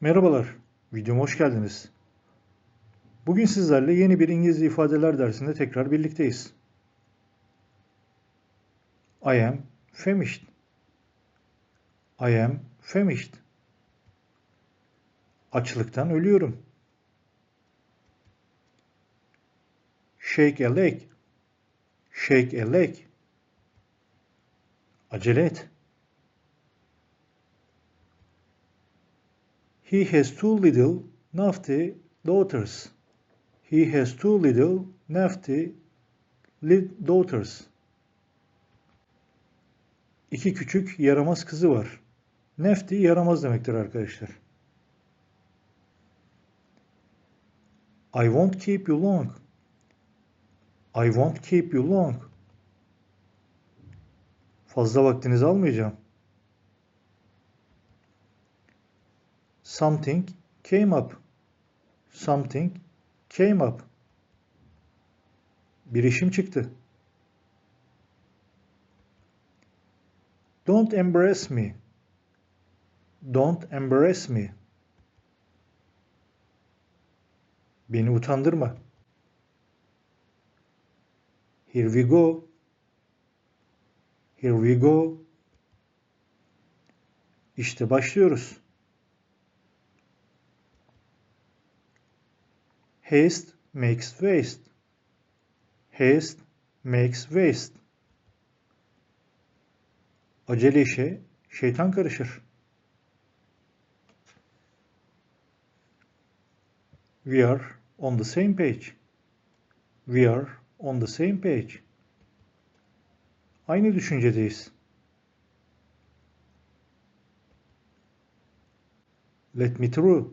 Merhabalar, videoma hoş geldiniz. Bugün sizlerle yeni bir İngilizce ifadeler dersinde tekrar birlikteyiz. I am famished. I am famished. Açlıktan ölüyorum. Shake a leg. Shake a leg. Acele et. He has two little naughty daughters. He has two little naughty daughters. İki küçük yaramaz kızı var. Nefti yaramaz demektir arkadaşlar. I won't keep you long. I won't keep you long. Fazla vaktinizi almayacağım. Something came up. Something came up. Bir işim çıktı. Don't embarrass me. Don't embarrass me. Beni utandırma. Here we go. Here we go. İşte başlıyoruz. Haste makes waste. Haste makes waste. Acele işe şeytan karışır. We are on the same page. We are on the same page. Aynı düşüncedeyiz. Let me through.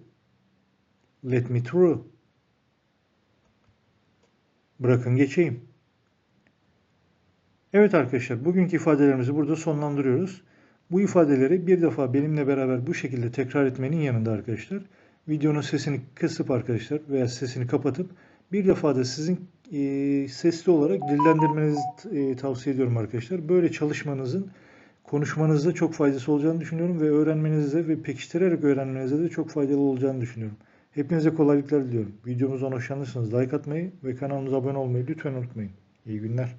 Let me through. Bırakın geçeyim. Evet arkadaşlar, bugünkü ifadelerimizi burada sonlandırıyoruz. Bu ifadeleri bir defa benimle beraber bu şekilde tekrar etmenin yanında arkadaşlar, videonun sesini kısıp arkadaşlar veya sesini kapatıp bir defa da sizin e, sesli olarak dillendirmenizi e, tavsiye ediyorum arkadaşlar. Böyle çalışmanızın konuşmanızda çok faydası olacağını düşünüyorum ve öğrenmenize ve pekiştirerek öğrenmenize de çok faydalı olacağını düşünüyorum. Hepinize kolaylıklar diliyorum. Videomuzdan hoşlanırsanız like atmayı ve kanalımıza abone olmayı lütfen unutmayın. İyi günler.